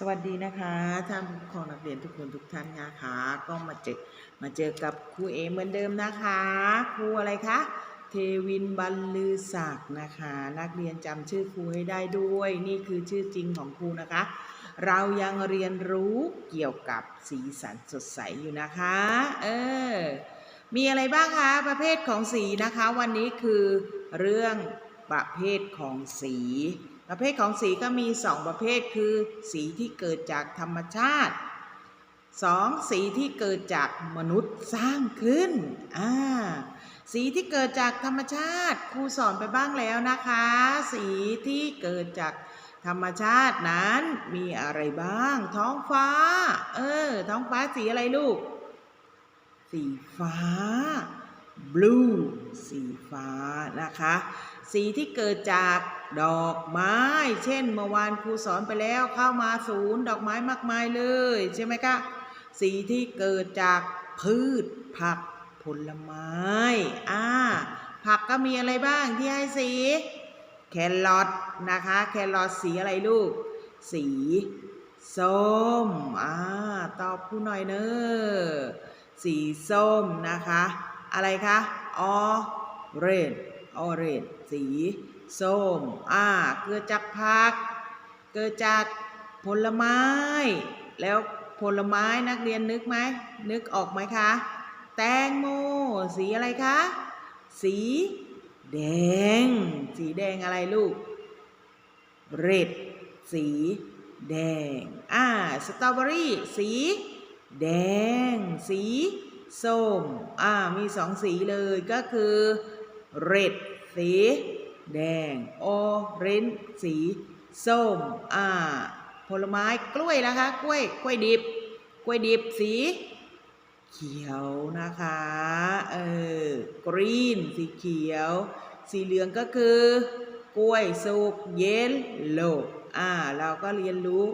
สวัสดีนะคะท่านผู้ปกครองนักเรียนทุกคนทุกท่านนะคะ ก็มาเจอมาเจอกับครูเอเหมือนเดิมนะคะครูอะไรคะเทวินบรรลือศักดิ์นะคะ นักเรียนจำชื่อครูให้ได้ด้วย นี่คือชื่อจริงของครูนะคะ เรายังเรียนรู้เกี่ยวกับสีสันสดใสอยู่นะคะเออมีอะไรบ้างคะประเภทของสีนะคะ วันนี้คือเรื่อง ประเภทของสี ประเภทของสีก็มี 2 ประเภทคือ สีที่เกิดจากธรรมชาติ 2. สีที่เกิดจากมนุษย์สร้างขึ้นอ่าสีที่เกิดจากธรรมชาติครูสอนไปบ้างแล้วนะคะ สีที่เกิดจากธรรมชาตินั้นมีอะไรบ้าง ท้องฟ้า เออ ท้องฟ้าสีอะไรลูก สีฟ้า blue สีฟ้านะคะ สีที่เกิดจากดอกไม้ เช่นเมื่อวานครูสอนไปแล้วเข้ามาศูนย์ดอกไม้มากมายเลย ใช่ไหมคะสีที่เกิดจากพืชผักผลไม้อ่าผักก็มีอะไรบ้างที่ให้สี แครอทนะคะ แครอทสีอะไรลูก สีส้มอ่าตอบครูหน่อยเนอะสีส้มนะคะ อะไรคะออเรนออเรนสีส้มอ่าเกิดจากผัก เกิดจากผลไม้ แล้วผลไม้นักเรียนนึกไหม นึกออกไหมคะ แตงโม สีอะไรคะ สีแดง สีแดงอะไรลูก เรด สีแดง อ่า สตรอเบอรี่ สีแดง สี ส้ม อ่า มีสองสีเลยก็คือเรดสี แดงโอเรนสี ส้ม อ่า ผลไม้กล้วยนะคะ กล้วย กล้วยดิบ กล้วยดิบสี เขียวนะคะ เออกรีนสีเขียว สีเหลืองก็คือ กล้วยสุกเยลโลอ่า เราก็เรียนรู้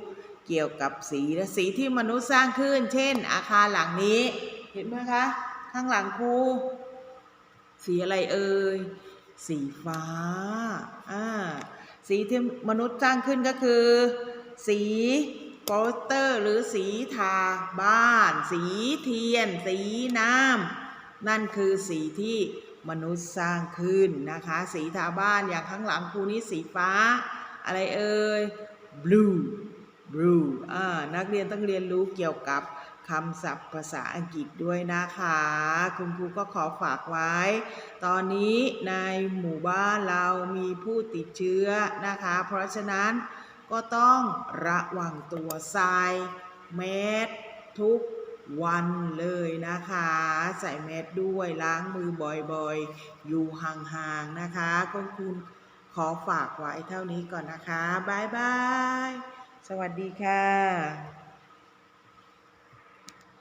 เกี่ยวกับสีและสีที่มนุษย์สร้างขึ้น เช่น อาคารหลังนี้ เห็นไหมคะ ข้างหลังครู สีอะไรเอ่ย สีฟ้า อ่า สีที่มนุษย์สร้างขึ้นก็คือ สีโปสเตอร์ หรือสีทาบ้าน สีเทียน สีน้ำ นั่นคือสีที่มนุษย์สร้างขึ้นนะคะ สีทาบ้านอย่างข้างหลังครูนี้สีฟ้า อะไรเอ่ย blue blue นักเรียนต้องเรียนรู้เกี่ยวกับคำศัพท์ภาษาอังกฤษด้วยนะคะ คุณครูก็ขอฝากไว้ ตอนนี้ในหมู่บ้านเรามีผู้ติดเชื้อนะคะ เพราะฉะนั้นก็ต้องระวังตัวใส่แมสทุกวันเลยนะคะ ใส่แมสด้วยล้างมือบ่อยๆ อยู่ห่างๆนะคะคุณครูขอฝากไว้เท่านี้ก่อนนะคะ บ๊ายบาย สวัสดีค่ะ